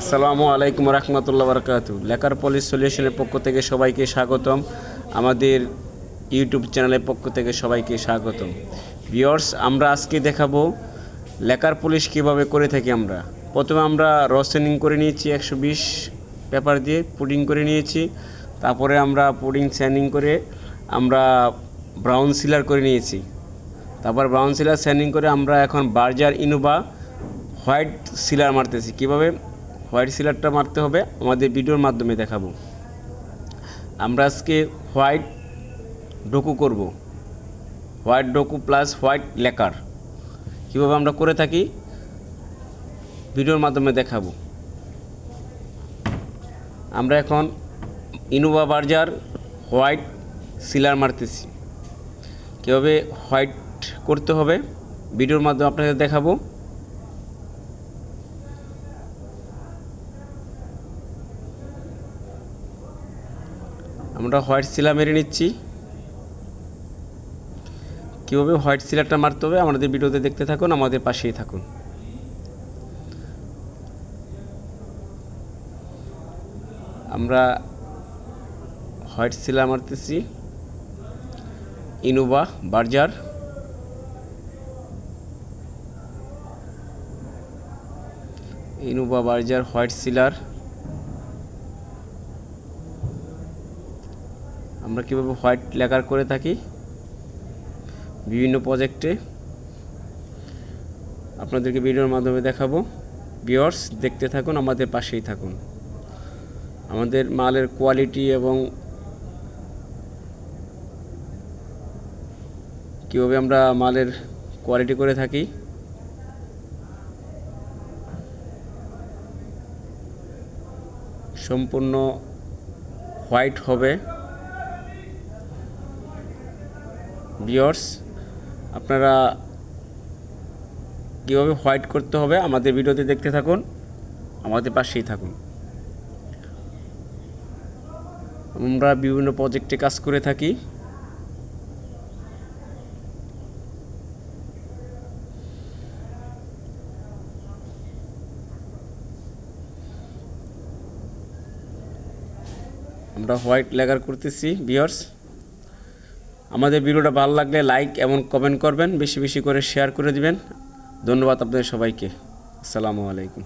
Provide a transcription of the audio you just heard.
আসসালামু আলাইকুম রহমতুল্লাহ বরকাতু লেখার পলিশ সলিউশনের পক্ষ থেকে সবাইকে স্বাগতম। আমাদের ইউটিউব চ্যানেলের পক্ষ থেকে সবাইকে স্বাগতম। ভিওর্স আমরা আজকে দেখাবো লেখার পলিশ কীভাবে করে থাকি আমরা। প্রথমে আমরা রসেনিং করে নিয়েছি একশো বিশ পেপার দিয়ে, পুডিং করে নিয়েছি। তারপরে আমরা পুডিং, স্যান্ডিং করে আমরা ব্রাউন সিলার করে নিয়েছি। তারপর ব্রাউন সিলার স্যানিং করে আমরা এখন বার্জার ইনোভা হোয়াইট সিলার মারতেছি। কীভাবে? হোয়াইট সিলারটা মারতে হবে, আমাদের ভিডিওর মাধ্যমে দেখাবো। আমরা আজকে হোয়াইট ডোকু করব। White duco plus white lacquer. কীভাবে আমরা করে থাকি? ভিডিওর মাধ্যমে দেখাবো। আমরা এখন ইনোভা বার্জার হোয়াইট সিলার মারতেছি। কীভাবে হোয়াইট করতে হবে? ভিডিওর মাধ্যমে আপনাদের দেখাবো। আমরা হোয়াইট সিলার মেরে নিচ্ছি। কীভাবে হোয়াইট সিলারটা মারতে হবে আমাদের ভিডিওতে দেখতে থাকুন, আমাদের পাশেই থাকুন। আমরা white sealer মারতেছি। Innova Berger. Innova Berger, white sealer. আমরা কীভাবে হোয়াইট লেকার করে থাকি? বিভিন্ন প্রজেক্টে। আপনাদেরকে ভিডিওর মাধ্যমে দেখাবো। ভিওর্স দেখতে থাকুন, আমাদের পাশেই থাকুন। আমাদের মালের কোয়ালিটি এবং কীভাবে আমরা মালের কোয়ালিটি করে থাকি। সম্পূর্ণ হোয়াইট হবে। ভিওর্স আপনারা কীভাবে হোয়াইট করতে হবে আমাদের ভিডিওতে দেখতে থাকুন, আমাদের পাশেই থাকুন। আমরা বিভিন্ন প্রজেক্টে কাজ করে থাকি। আমরা হোয়াইট লেগার করতেছি বিয়ার্স আমাদের ভিডিওটা ভালো লাগলে লাইক এবং কমেন্ট করবেন, বেশি বেশি করে শেয়ার করে দিবেন। ধন্যবাদ আপনাদের সবাইকে। আসসালামু আলাইকুম।